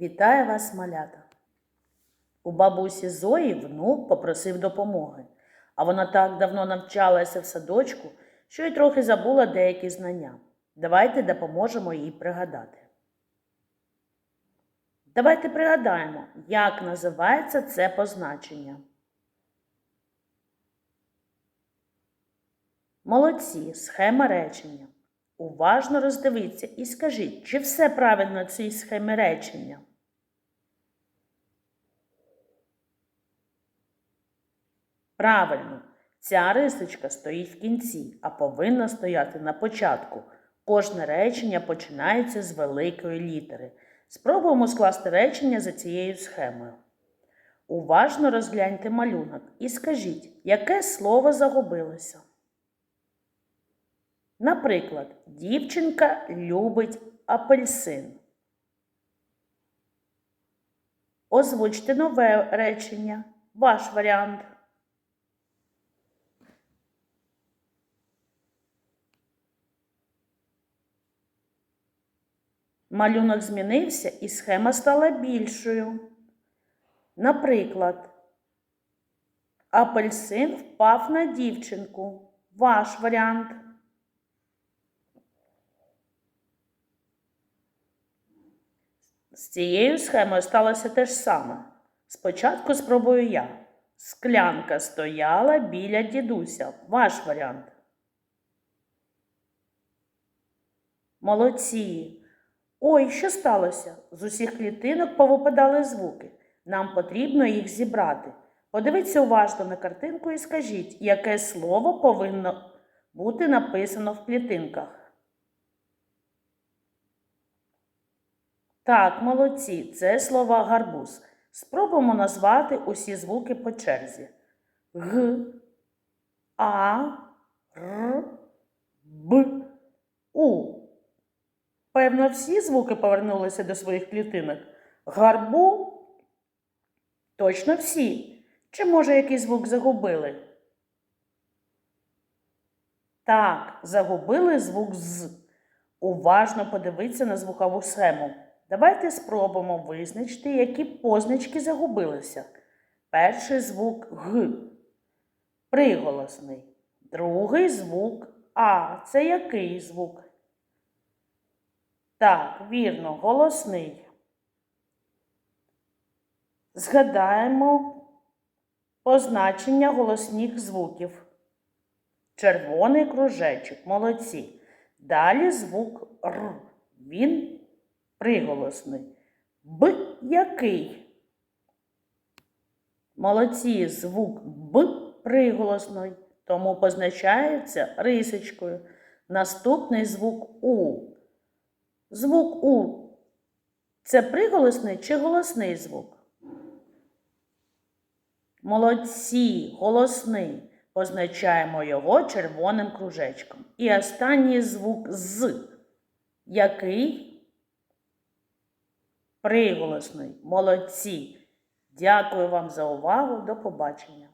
Вітаю вас, малята! У бабусі Зої внук попросив допомоги, а вона так давно навчалася в садочку, що й трохи забула деякі знання. Давайте допоможемо їй пригадати. Давайте пригадаємо, як називається це позначення. Молодці, схема речення. Уважно роздивіться і скажіть, чи все правильно в цій схемі речення. Правильно, ця рисочка стоїть в кінці, а повинна стояти на початку. Кожне речення починається з великої літери. Спробуємо скласти речення за цією схемою. Уважно розгляньте малюнок і скажіть, яке слово загубилося. Наприклад, дівчинка любить апельсин. Озвучте нове речення. Ваш варіант. Малюнок змінився і схема стала більшою. Наприклад, апельсин впав на дівчинку. Ваш варіант. З цією схемою сталося те ж саме. Спочатку спробую я. Склянка стояла біля дідуся. Ваш варіант. Молодці. Ой, що сталося? З усіх клітинок повипадали звуки. Нам потрібно їх зібрати. Подивіться уважно на картинку і скажіть, яке слово повинно бути написано в клітинках. Так, молодці, це слова гарбуз. Спробуємо назвати усі звуки по черзі. Г, А, Р, Б, У. Певно, всі звуки повернулися до своїх клітинок. Гарбу точно всі. Чи, може, якийсь звук загубили? Так, загубили звук з. Уважно подивіться на звукову схему. Давайте спробуємо визначити, які позначки загубилися. Перший звук Г. Приголосний. Другий звук А. Це який звук? Так, вірно, голосний. Згадаємо позначення голосних звуків. Червоний кружечок, молодці. Далі звук Р. Він приголосний. Б який? Молодці, звук Б приголосний, тому позначається рисочкою. Наступний звук У. Звук У. Це приголосний чи голосний звук? Молодці, голосний. Позначаємо його червоним кружечком. І останній звук з. Який? Приголосний. Молодці. Дякую вам за увагу. До побачення.